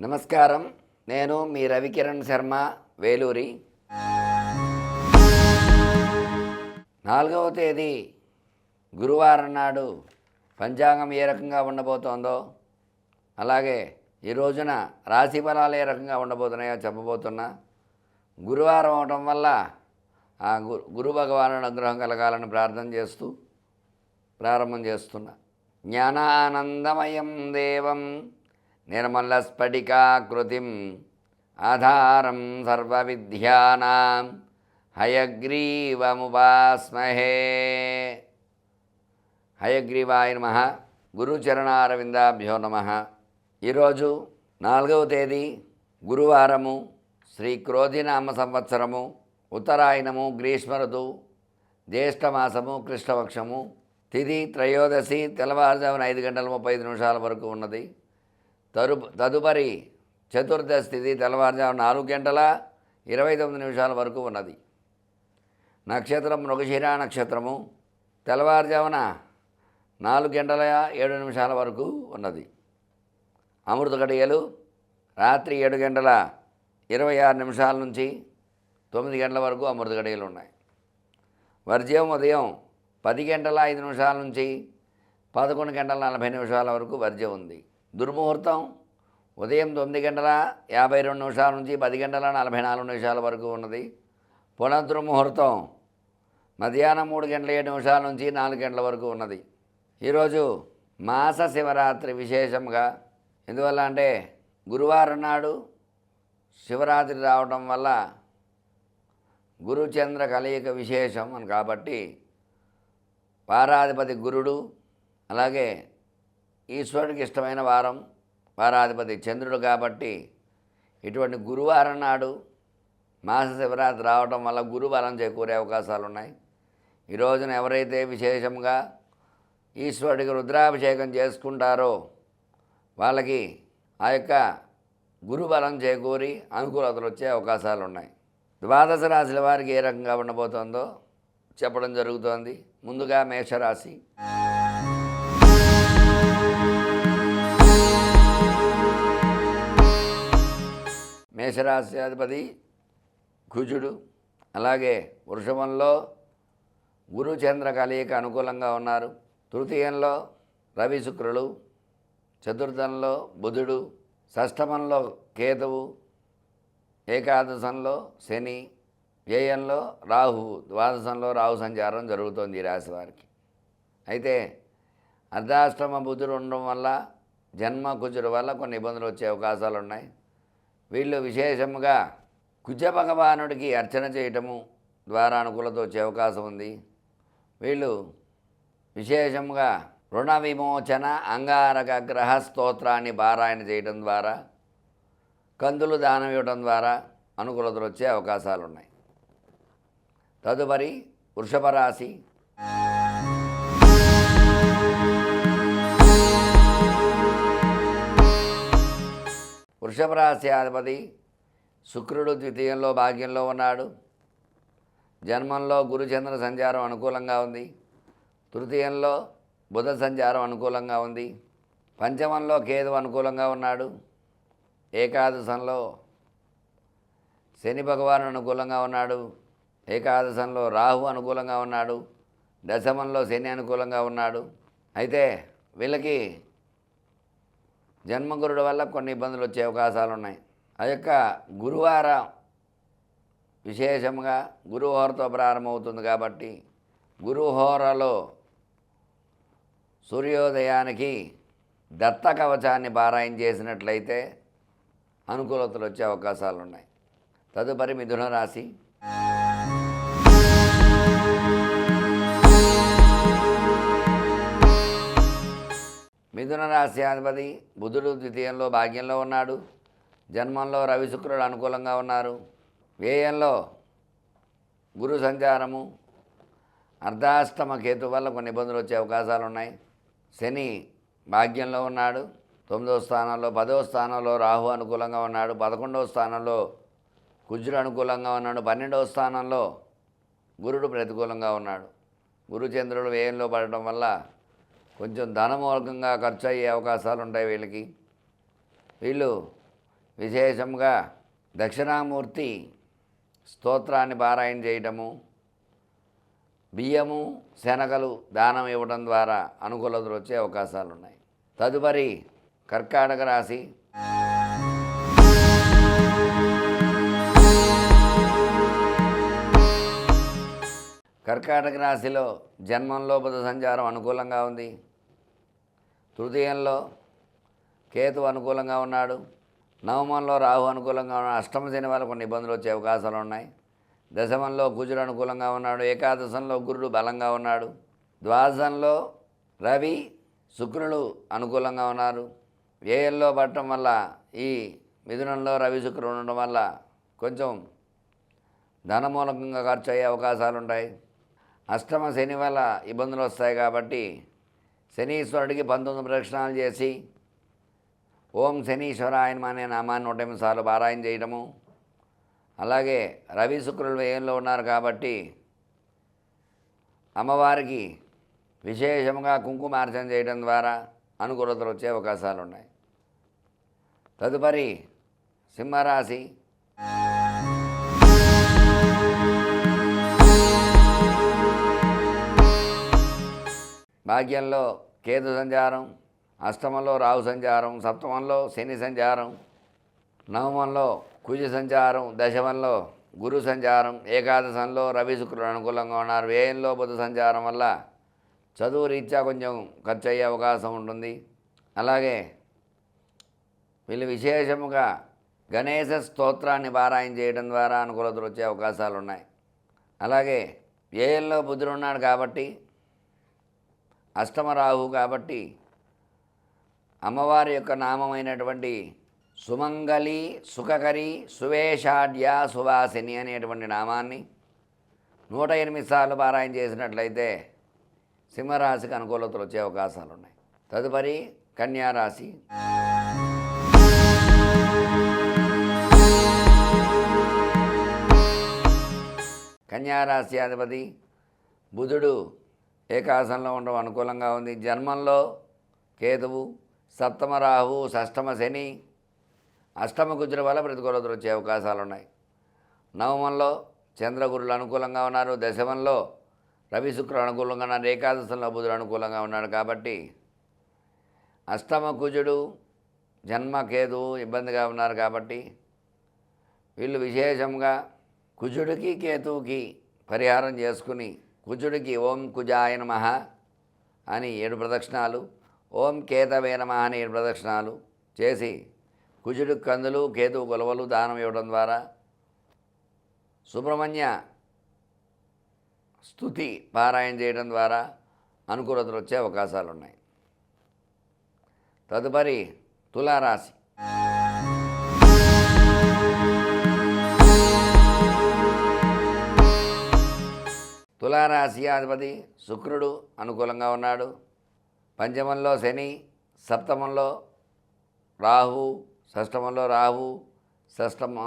నమస్కారం. నేను మీ రవికిరణ్ శర్మ వేలూరి. నాలుగవ తేదీ గురువారం నాడు పంచాంగం ఏ రకంగా ఉండబోతోందో అలాగే ఈ రోజున రాశి ఫలాలు ఏ రకంగా ఉండబోతున్నాయో చెప్పబోతున్నా. గురువారం అవటం వల్ల ఆ గురు గురు భగవాను అనుగ్రహం కలగాలని ప్రార్థన చేస్తూ ప్రారంభం చేస్తున్నా. జ్ఞానానందమయం దేవం. నిర్మలస్ఫటికాకృతిం ఆధారం సర్వవిద్యానాం హయగ్రీవముపాస్మహే హయగ్రీవాయ నమ గురుచరణారవిందాభ్యో నమ ఈరోజు నాలుగవ తేదీ గురువారము శ్రీ క్రోధినామ సంవత్సరము ఉత్తరాయణము గ్రీష్మ ఋతువు జ్యేష్ఠమాసము కృష్ణపక్షము తిథి త్రయోదశి తెల్లవారుజామున ఐదు గంటల ముప్పై ఐదు నిమిషాల వరకు ఉన్నది. తరు తదుపరి చతుర్థ స్థితి తెల్లవారుజామున నాలుగు గంటల ఇరవై తొమ్మిది నిమిషాల వరకు ఉన్నది. నక్షత్రం మృగశిర నక్షత్రము తెల్లవారుజామున నాలుగు గంటల ఏడు నిమిషాల వరకు ఉన్నది. అమృత గడియలు రాత్రి ఏడు గంటల ఇరవై ఆరు నిమిషాల నుంచి తొమ్మిది గంటల వరకు అమృత గడియలు ఉన్నాయి. వర్జ్యం ఉదయం పది గంటల ఐదు నిమిషాల నుంచి పదకొండు గంటల నలభై నిమిషాల వరకు వర్జ్యం ఉంది. దుర్ముహూర్తం. ఉదయం తొమ్మిది గంటల యాభై రెండు నిమిషాల నుంచి పది గంటల నలభై నాలుగు నిమిషాల వరకు ఉన్నది. పునర్దుర్ముహూర్తం మధ్యాహ్నం మూడు గంటల ఏడు నిమిషాల నుంచి నాలుగు గంటల వరకు ఉన్నది. ఈరోజు మాస శివరాత్రి విశేషంగా ఎందువల్ల అంటే గురువారం నాడు శివరాత్రి రావడం వల్ల గురుచంద్ర కలయిక విశేషం అని కాబట్టి వారాధిపతి గురుడు అలాగే ఈశ్వరుడికి ఇష్టమైన వారం వారాధిపతి చంద్రుడు కాబట్టి ఇటువంటి గురువారం నాడు మాస శివరాత్రి రావడం వల్ల గురుబలం చేకూరే అవకాశాలు ఉన్నాయి ఈ రోజున ఎవరైతే విశేషంగా ఈశ్వరుడికి రుద్రాభిషేకం చేసుకుంటారో వాళ్ళకి ఆ యొక్క గురుబలం చేకూరి అనుకూలతలు వచ్చే అవకాశాలు ఉన్నాయి ద్వాదశ రాశుల వారికి ఏ రకంగా ఉండబోతోందో చెప్పడం జరుగుతోంది. ముందుగా మేషరాశి. మేషరాశ్యాధిపతి కుజుడు. అలాగే వృషభంలో గురుచంద్ర కలయిక అనుకూలంగా ఉన్నారు. తృతీయంలో రవి శుక్రులు చతుర్థంలో బుధుడు. షష్టమంలో కేతువు. ఏకాదశంలో శని. వ్యయంలో రాహు. ద్వాదశంలో రాహు సంచారం జరుగుతోంది ఈ రాశి వారికి. అయితే అర్ధాష్టమ బుధుడు ఉండడం వల్ల జన్మ కుజుడు వల్ల కొన్ని ఇబ్బందులు వచ్చే అవకాశాలు ఉన్నాయి. వీళ్ళు విశేషముగా కుజ భగవానుడికి అర్చన చేయటము ద్వారా అనుకూలత వచ్చే అవకాశం ఉంది. వీళ్ళు విశేషంగా రుణ విమోచన అంగారక గ్రహ స్తోత్రాన్ని పారాయణ చేయడం ద్వారా కందులు దానం ఇవ్వడం ద్వారా అనుకూలతలు వచ్చే అవకాశాలు ఉన్నాయి తదుపరి వృషభ రాశి. వృషభ రాశి అధిపతి శుక్రుడు ద్వితీయంలో భాగ్యంలో ఉన్నాడు. జన్మంలో గురుచంద్ర సంచారం అనుకూలంగా ఉంది. తృతీయంలో బుధ సంచారం అనుకూలంగా ఉంది. పంచమంలో కేతు అనుకూలంగా ఉన్నాడు. ఏకాదశంలో శని భగవాను అనుకూలంగా ఉన్నాడు. ఏకాదశంలో రాహు అనుకూలంగా ఉన్నాడు. దశమంలో శని అనుకూలంగా ఉన్నాడు. అయితే వీళ్ళకి జన్మగురుడు వల్ల కొన్ని ఇబ్బందులు వచ్చే అవకాశాలు ఉన్నాయి. ఆ యొక్క గురువారం విశేషంగా గురుహోరతో ప్రారంభమవుతుంది కాబట్టి గురుహోరలో సూర్యోదయానికి దత్త కవచాన్ని పారాయణ చేసినట్లయితే అనుకూలతలు వచ్చే అవకాశాలు ఉన్నాయి. తదుపరి మిథున రాశి మిథున రాశి అధిపతి బుధుడు ద్వితీయంలో భాగ్యంలో ఉన్నాడు. జన్మంలో రవి శుక్రుడు అనుకూలంగా ఉన్నారు. వ్యయంలో గురు సంచారము అర్ధాష్టమ కేతు వల్ల కొన్ని ఇబ్బందులు వచ్చే అవకాశాలు ఉన్నాయి. శని భాగ్యంలో ఉన్నాడు. తొమ్మిదవ స్థానంలో పదవ స్థానంలో రాహు అనుకూలంగా ఉన్నాడు. పదకొండవ స్థానంలో కుజుడు అనుకూలంగా ఉన్నాడు. పన్నెండవ స్థానంలో గురుడు ప్రతికూలంగా ఉన్నాడు. గురుచంద్రుడు వ్యయంలో పడటం వల్ల కొంచెం ధనమూలకంగా ఖర్చు అయ్యే అవకాశాలు ఉంటాయి వీళ్ళకి. వీళ్ళు విశేషంగా దక్షిణామూర్తి స్తోత్రాన్ని పారాయణ చేయటము బియ్యము శనగలు దానం ఇవ్వడం ద్వారా అనుకూలతలు వచ్చే అవకాశాలు ఉన్నాయి తదుపరి కర్కాటక రాశి. కర్కాటక రాశిలో జన్మంలో బుధ సంచారం అనుకూలంగా ఉంది. తృతీయంలో కేతు అనుకూలంగా ఉన్నాడు. నవమంలో రాహు అనుకూలంగా ఉన్నాడు. అష్టమ శని వల్ల కొన్ని ఇబ్బందులు వచ్చే అవకాశాలు ఉన్నాయి. దశమంలో కుజుడు అనుకూలంగా ఉన్నాడు. ఏకాదశంలో గురుడు బలంగా ఉన్నాడు. ద్వాదశంలో రవి శుక్రుడు అనుకూలంగా ఉన్నారు. వ్యయంలో పడటం వల్ల ఈ మిథునంలో రవి శుక్రుడు ఉండడం వల్ల కొంచెం ధనమూలకంగా ఖర్చు అయ్యే అవకాశాలు ఉంటాయి. అష్టమ శని వల్ల ఇబ్బందులు వస్తాయి కాబట్టి శనీశ్వరుడికి పంతొమ్మిది ప్రదక్షిణాలు చేసి ఓం శనీశ్వరాయన అనే నామాన్ని నూట ఎనిమిది సార్లు పారాయణ చేయడము అలాగే రవి శుక్రులు వ్యయంలో ఉన్నారు కాబట్టి అమ్మవారికి విశేషంగా కుంకుమార్చన చేయడం ద్వారా అనుకూలతలు వచ్చే అవకాశాలు ఉన్నాయి తదుపరి సింహరాశి. భాగ్యంలో కేతు సంచారం అష్టమంలో రాహు సంచారం సప్తమంలో శని సంచారం నవమంలో కుజ సంచారం దశమంలో గురు సంచారం ఏకాదశంలో రవి శుక్రుడు అనుకూలంగా ఉన్నారు. వ్యయంలో బుధ సంచారం వల్ల చదువు రీత్యా కొంచెం ఖర్చు అయ్యే అవకాశం ఉంటుంది. అలాగే వీళ్ళు విశేషముగా గణేశ స్తోత్రాన్ని పారాయణ చేయడం ద్వారా అనుకూలతలు వచ్చే అవకాశాలు ఉన్నాయి. అలాగే వ్యయంలో బుద్ధుడు ఉన్నాడు కాబట్టి అష్టమరావు కాబట్టి అమ్మవారి యొక్క నామమైనటువంటి సుమంగళి సుఖకరి సువేషాఢ్య సువాసిని అనేటువంటి నామాన్ని నూట ఎనిమిది సార్లు పారాయణ చేసినట్లయితే సింహరాశికి అనుకూలతలు వచ్చే అవకాశాలు ఉన్నాయి. తదుపరి కన్యారాశి. కన్యారాశి అధిపతి బుధుడు ఏకాశంలో ఉండడం అనుకూలంగా ఉంది. జన్మంలో కేతువు సప్తమ రాహు షష్టమ శని అష్టమ కుజుల వల్ల ప్రతికూలతలు వచ్చే అవకాశాలు ఉన్నాయి. నవమంలో చంద్రగురులు అనుకూలంగా ఉన్నారు. దశమంలో రవి శుక్రుడు అనుకూలంగా ఉన్నారు. ఏకాదశంలో బుధుడు అనుకూలంగా ఉన్నాడు కాబట్టి అష్టమ కుజుడు జన్మ కేతువు ఇబ్బందిగా ఉన్నారు కాబట్టి వీళ్ళు విశేషంగా కుజుడికి కేతువుకి పరిహారం చేసుకుని కుజుడికి ఓం కుజాయ నమ అని ఏడు ప్రదక్షిణాలు ఓం కేతవే నమ అని ఏడు ప్రదక్షిణాలు చేసి కుజుడికి కందులు కేతువు గొలవలు దానం ఇవ్వడం ద్వారా సుబ్రహ్మణ్య స్థుతి పారాయణ చేయడం ద్వారా అనుకూలతలు వచ్చే అవకాశాలు ఉన్నాయి తదుపరి తులారాశి. తులారాశి అధిపతి శుక్రుడు అనుకూలంగా ఉన్నాడు. పంచమంలో శని సప్తమంలో రాహు షష్టమంలో రాహు షష్టమ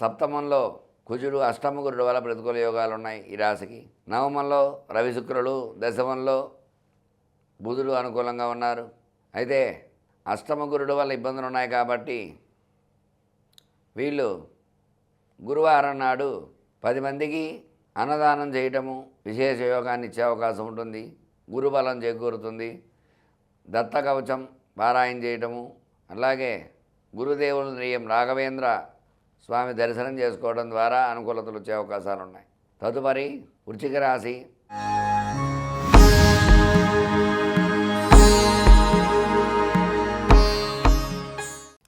సప్తమంలో కుజుడు అష్టమ గురుడు వల్ల ప్రతికూల యోగాలు ఉన్నాయి ఈ రాశికి. నవమంలో రవి శుక్రుడు దశమంలో బుధుడు అనుకూలంగా ఉన్నారు. అయితే అష్టమ గురుడు వల్ల ఇబ్బందులు ఉన్నాయి కాబట్టి వీళ్ళు గురువారం నాడు పది మందికి అన్నదానం చేయటము విశేష యోగాన్ని ఇచ్చే అవకాశం ఉంటుంది. గురుబలం చేకూరుతుంది. దత్త కవచం పారాయణ చేయటము అలాగే గురుదేవుల నియం రాఘవేంద్ర స్వామి దర్శనం చేసుకోవడం ద్వారా అనుకూలతలు వచ్చే అవకాశాలు ఉన్నాయి. తదుపరి వృచ్చిక రాశి.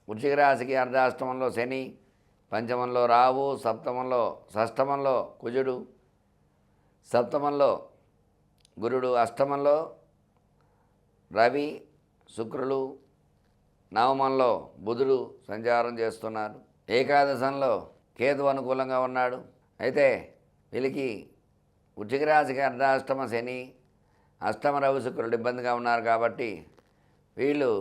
వృచ్చిక రాశికి అర్ధాష్టమంలో శని పంచమంలో రావు సప్తమంలో షష్టమంలో కుజుడు సప్తమంలో గురుడు అష్టమంలో రవి శుక్రులు నవమంలో బుధుడు సంచారం చేస్తున్నారు. ఏకాదశంలో కేతు అనుకూలంగా ఉన్నాడు. అయితే వీళ్ళకి ఉచికరాశికి అర్ధాష్టమ శని అష్టమ రవి శుక్రుడు ఇబ్బందిగా ఉన్నారు కాబట్టి వీళ్ళు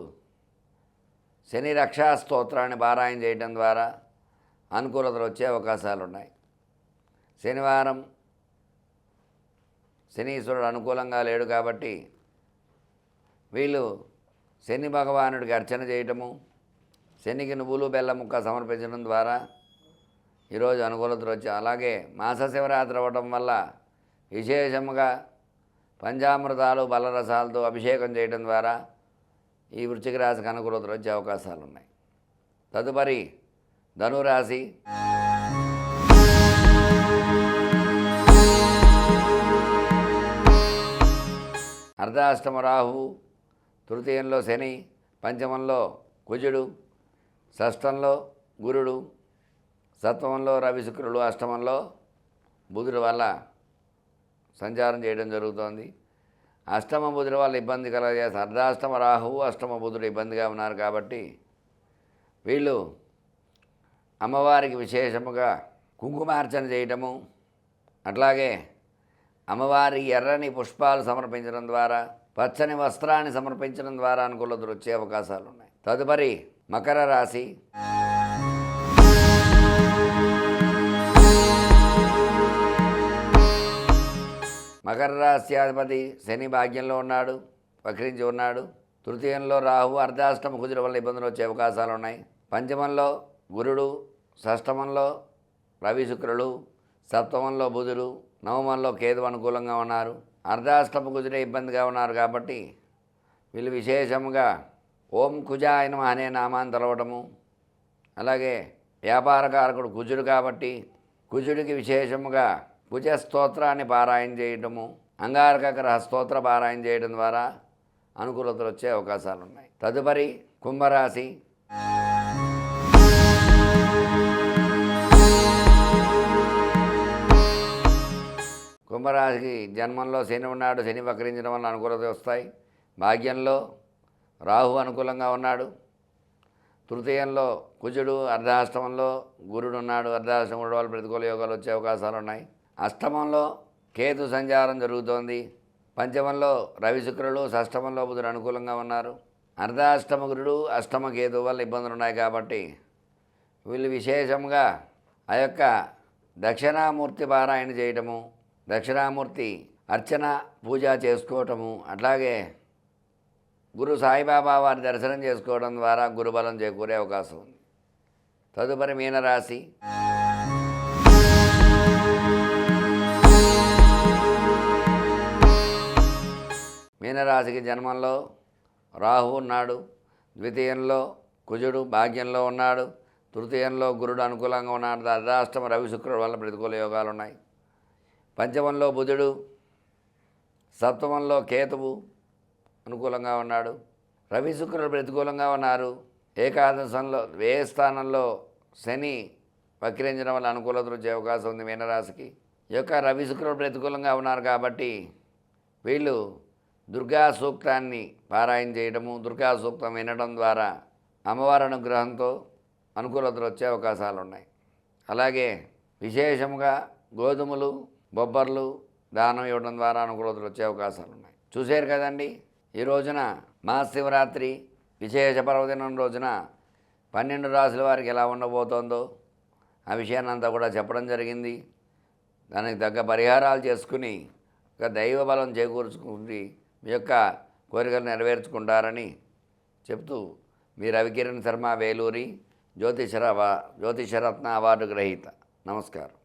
శని రక్షా స్తోత్రాన్ని పారాయణ చేయడం ద్వారా అనుకూలతలు వచ్చే అవకాశాలు ఉన్నాయి శనివారం శనీశ్వరుడు అనుకూలంగా లేడు కాబట్టి వీళ్ళు శని భగవానుడికి అర్చన చేయటము శనికి నువ్వులు బెల్లం ముక్క సమర్పించడం ద్వారా ఈరోజు అనుకూలతలు వచ్చాయి అలాగే మాస శివరాత్రి అవ్వటం వల్ల విశేషముగా పంచామృతాలు బలరసాలతో అభిషేకం చేయడం ద్వారా ఈ వృశ్చిక రాశికి అనుకూలతలు వచ్చే అవకాశాలు ఉన్నాయి తదుపరి ధనురాశి. అర్ధాష్టమ రాహు తృతీయంలో శని పంచమంలో కుజుడు షష్టంలో గురుడు సత్వంలో రవి శుక్రుడు అష్టమంలో బుధుడు వల్ల సంచారం చేయడం జరుగుతోంది. అష్టమ బుధుడు వల్ల ఇబ్బంది కలగజేస్తే అర్ధాష్టమ రాహువు అష్టమ బుధుడు ఇబ్బందిగా ఉన్నారు కాబట్టి వీళ్ళు అమ్మవారికి విశేషముగా కుంకుమార్చన చేయటము అట్లాగే అమ్మవారికి ఎర్రని పుష్పాలు సమర్పించడం ద్వారా పచ్చని వస్త్రాన్ని సమర్పించడం ద్వారా అనుకూలతలు వచ్చే అవకాశాలు ఉన్నాయి. తదుపరి మకర రాశి. మకర రాశ్యాధిపతి శని భాగ్యంలో ఉన్నాడు వక్రించి ఉన్నాడు. తృతీయంలో రాహు అర్ధాష్టమ కుజుల వల్ల ఇబ్బందులు వచ్చే అవకాశాలు ఉన్నాయి. పంచమంలో గురుడు షష్టమంలో రవి శుక్రుడు సప్తమంలో బుధుడు నవమంలో కేతు అనుకూలంగా ఉన్నారు. అర్ధాష్టమ కుజుడే ఇబ్బందిగా ఉన్నారు కాబట్టి వీళ్ళు విశేషంగా ఓం కుజాయ అనే నామాన్ని తెలవటము. అలాగే వ్యాపారకారకుడు కుజుడు కాబట్టి కుజుడికి విశేషముగా కుజ స్తోత్రాన్ని పారాయణ చేయటము అంగారక గ్రహ స్తోత్ర పారాయణ చేయడం ద్వారా అనుకూలతలు వచ్చే అవకాశాలు ఉన్నాయి తదుపరి కుంభరాశి. కుంభరాశికి జన్మంలో శని ఉన్నాడు శని వక్రించడం వల్ల అనుకూలత వస్తాయి. భాగ్యంలో రాహు అనుకూలంగా ఉన్నాడు. తృతీయంలో కుజుడు అర్ధాష్టమంలో గురుడు ఉన్నాడు. అర్ధాష్టముడు వాళ్ళు ప్రతికూల యోగాలు వచ్చే అవకాశాలు ఉన్నాయి. అష్టమంలో కేతు సంచారం జరుగుతోంది. పంచమంలో రవి శుక్రులు షష్టమంలో బుధుడు అనుకూలంగా ఉన్నారు. అర్ధాష్టమ గురుడు అష్టమ కేతు వల్ల ఇబ్బందులు ఉన్నాయి కాబట్టి వీళ్ళు విశేషంగా ఆ యొక్క దక్షిణామూర్తి పారాయణ చేయటము దక్షిణామూర్తి అర్చన పూజ చేసుకోవటము అట్లాగే గురు సాయిబాబా వారి దర్శనం చేసుకోవడం ద్వారా గురుబలం చేకూరే అవకాశం ఉంది. తదుపరి మీనరాశి. మీనరాశికి జన్మంలో రాహు ఉన్నాడు ద్వితీయంలో కుజుడు భాగ్యంలో ఉన్నాడు తృతీయంలో గురుడు అనుకూలంగా ఉన్నాడు అర్ధాష్టమ రవి శుక్రుడు వల్ల ప్రతికూల యోగాలు ఉన్నాయి. పంచమంలో బుధుడు సప్తమంలో కేతువు అనుకూలంగా ఉన్నాడు. రవి శుక్రుడు ప్రతికూలంగా ఉన్నారు. ఏకాదశంలో ఏ స్థానంలో శని వక్రించడం వల్ల అనుకూలత వచ్చే అవకాశం ఉంది మీనరాశికి. యొక్క రవి శుక్రుడు ప్రతికూలంగా ఉన్నారు కాబట్టి వీళ్ళు దుర్గా సూక్తాన్ని పారాయణ చేయడము దుర్గా సూక్తం వినడం ద్వారా అమ్మవారి అనుగ్రహంతో అనుకూలతలు వచ్చే అవకాశాలు ఉన్నాయి. అలాగే విశేషముగా గోధుమలు బొబ్బర్లు దానం ఇవ్వడం ద్వారా అనుకూలతలు వచ్చే అవకాశాలు ఉన్నాయి. చూశారు కదండి? ఈ రోజున మహాశివరాత్రి విశేష పర్వదినం రోజున పన్నెండు రాసుల వారికి ఎలా ఉండబోతోందో ఆ విషయాన్ని అంతా కూడా చెప్పడం జరిగింది. దానికి తగ్గ పరిహారాలు చేసుకుని ఒక దైవ బలం చేకూర్చుకుని మీ యొక్క కోరికలు నెరవేర్చుకుంటారని చెప్తూ మీ రవికిరణ్ శర్మ వేలూరి జ్యోతిషర జ్యోతిషరత్న అవార్డు గ్రహీత. నమస్కారం.